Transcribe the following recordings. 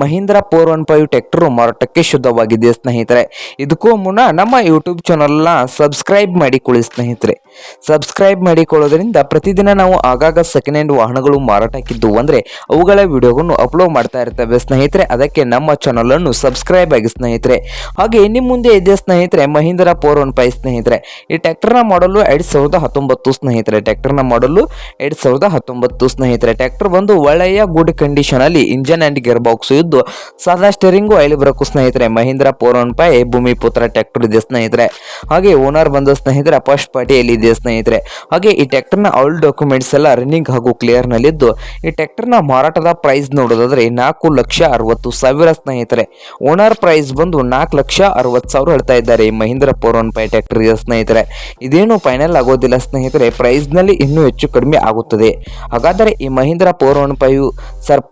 Mahindra four one five tractor ಮಾರಾಟಕ್ಕೆ ಶುದ್ಧವಾಗಿದೆ ಸ್ನೇಹಿತರೆ. ಇದಕ್ಕೂ ಮುನ್ನ ನಮ್ಮ ಯೂಟ್ಯೂಬ್ ಚಾನಲ್ನ ಸಬ್ಸ್ಕ್ರೈಬ್ ಮಾಡಿಕೊಳ್ಳಿ ಸ್ನೇಹಿತರೆ. ಸಬ್ಸ್ಕ್ರೈಬ್ ಮಾಡಿಕೊಳ್ಳೋದ್ರಿಂದ ಪ್ರತಿದಿನ ನಾವು ಆಗಾಗ ಸೆಕೆಂಡ್ ಹ್ಯಾಂಡ್ ವಾಹನಗಳು ಮಾರಾಟಕ್ಕಿದ್ದು ಅಂದರೆ ಅವುಗಳ ವಿಡಿಯೋಗಳನ್ನು ಅಪ್ಲೋಡ್ ಮಾಡ್ತಾ ಇರ್ತವೆ ಸ್ನೇಹಿತರೆ. ಅದಕ್ಕೆ ನಮ್ಮ ಚಾನಲನ್ನು ಸಬ್ಸ್ಕ್ರೈಬ್ ಆಗಿ ಸ್ನೇಹಿತರೆ. ಹಾಗೆ ನಿಮ್ಮ ಮುಂದೆ ಇದೆ ಸ್ನೇಹಿತರೆ ಮಹೀಂದ್ರ ಫೋರ್ ಒನ್ ಫೈವ್ ಸ್ನೇಹಿತರೆ. ಈ ಟ್ಯಾಕ್ಟರ್ನ ಮಾಡಲು ಎರಡು ಸಾವಿರದ ಹತ್ತೊಂಬತ್ತು ಸ್ನೇಹಿತರೆ. ಟ್ಯಾಕ್ಟರ್ನ ಮಾಡಲು ಎರಡು ಸಾವಿರದ ಹತ್ತೊಂಬತ್ತು ಸ್ನೇಹಿತರೆ. ಟ್ಯಾಕ್ಟರ್ ಬಂದು ಒಳ್ಳೆಯ ಗುಡ್ ಕಂಡೀಷನ್ ಅಲ್ಲಿ ಇಂಜನ್ ಆ್ಯಂಡ್ ಗೇರ್ ಬಾಕ್ಸ್ ಇದ್ದು ಸಾದಾ ಸ್ಟೇರಿಂಗು ಆಯಿಲ್ ಬ್ರಕು ಸ್ನೇಹಿತರೆ. ಮಹೀಂದ್ರ ಫೋರ್ ಒನ್ ಫೈವ್ ಭೂಮಿ ಪುತ್ರ ಟ್ರ್ಯಾಕ್ಟರ್ ಇದೆ ಸ್ನೇಹಿತರೆ. ಹಾಗೆ ಓನರ್ ಬಂದು ಸ್ನೇಹಿತರೆ, ಫಸ್ಟ್ ಪಾರ್ಟಿಯಲ್ಲಿ ಇದೆ ಸ್ನೇಹಿತರೆ. ಹಾಗೆ ಈ ಟ್ರ್ಯಾಕ್ಟರ್ನ ಆಲ್ ಡಾಕ್ಯುಮೆಂಟ್ಸ್ ಎಲ್ಲ ರನ್ನಿಂಗ್ ಹಾಗೂ ಕ್ಲಿಯರ್ ನಲ್ಲಿದ್ದು. ಈ ಟ್ರ್ಯಾಕ್ಟರ್ನ ಮಾರಾಟದ ಪ್ರೈಸ್ ನೋಡೋದಾದ್ರೆ ನಾಲ್ಕು ಲಕ್ಷ ಅರವತ್ತು ಸಾವಿರ ಸ್ನೇಹಿತರೆ. ಓನರ್ ಪ್ರೈಸ್ ಬಂದು ನಾಲ್ಕು ಲಕ್ಷ ಅರವತ್ತು ಸಾವಿರ ಹೇಳ್ತಾ ಇದ್ದಾರೆ ಈ Mahindra four one five tractor ಇದೆ ಸ್ನೇಹಿತರೆ. ಇದೇನು ಫೈನಲ್ ಆಗೋದಿಲ್ಲ ಸ್ನೇಹಿತರೆ. ಪ್ರೈಸ್ನಲ್ಲಿ ಇನ್ನೂ ಹೆಚ್ಚು ಕಡಿಮೆ ಆಗುತ್ತದೆ. ಹಾಗಾದರೆ ಈ Mahindra four one five sir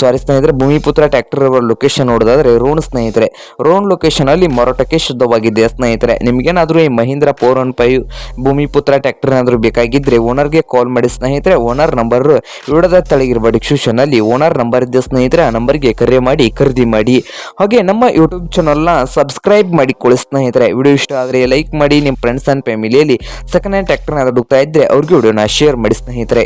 sorry ಸ್ನೇಹಿತರೆ, ಭೂಮಿಪುತ್ರ ಟ್ರ್ಯಾಕ್ಟರ್ ಲೊಕೇಶನ್ ನೋಡೋದಾದ್ರೆ ರೋಣ್ ಸ್ನೇಹಿತರೆ. ರೋಣ್ ಲೊಕೇಶನ್ ಅಲ್ಲಿ ಮಾರಾಟಕ್ಕೆ ಶುದ್ಧವಾಗಿದೆ ಸ್ನೇಹಿತರೆ. ನಿಮ್ಗೇನಾದ್ರೂ ಈ Mahindra four one five Bhoomiputra tractor ಏನಾದರೂ ಬೇಕಾಗಿದ್ರೆ ಓನರ್ಗೆ ಕಾಲ್ ಮಾಡಿ ಸ್ನೇಹಿತರೆ. ಓನರ್ ನಂಬರ್ ವಿಡದ ತಳಗಿರುವ ಡಿಸ್ಕ್ರಿಪ್ಷನ್ ಅಲ್ಲಿ ಓನರ್ ನಂಬರ್ ಇದೆ ಸ್ನೇಹಿತರೆ. ಆ ನಂಬರ್ಗೆ ಕರೆ ಮಾಡಿ, ಖರೀದಿ ಮಾಡಿ. ಹಾಗೆ ನಮ್ಮ ಯೂಟ್ಯೂಬ್ ಚಾನಲ್ನ ಸಬ್ಸ್ಕ್ರೈಬ್ ಮಾಡಿಕೊಳ್ಳಿ ಸ್ನೇಹಿತರೆ. ವಿಡಿಯೋ ಇಷ್ಟ ಆದರೆ ಲೈಕ್ ಮಾಡಿ. ನಿಮ್ಮ ಫ್ರೆಂಡ್ಸ್ ಆ್ಯಂಡ್ ಫ್ಯಾಮಿಲಿಯಲ್ಲಿ ಸೆಕೆಂಡ್ ಹ್ಯಾಂಡ್ ಟ್ರ್ಯಾಕ್ಟರ್ನ ಹುಡುಕ್ತಾ ಇದ್ದರೆ ಅವ್ರಿಗೆ ವಿಡಿಯೋನ ಶೇರ್ ಮಾಡಿ ಸ್ನೇಹಿತರೆ.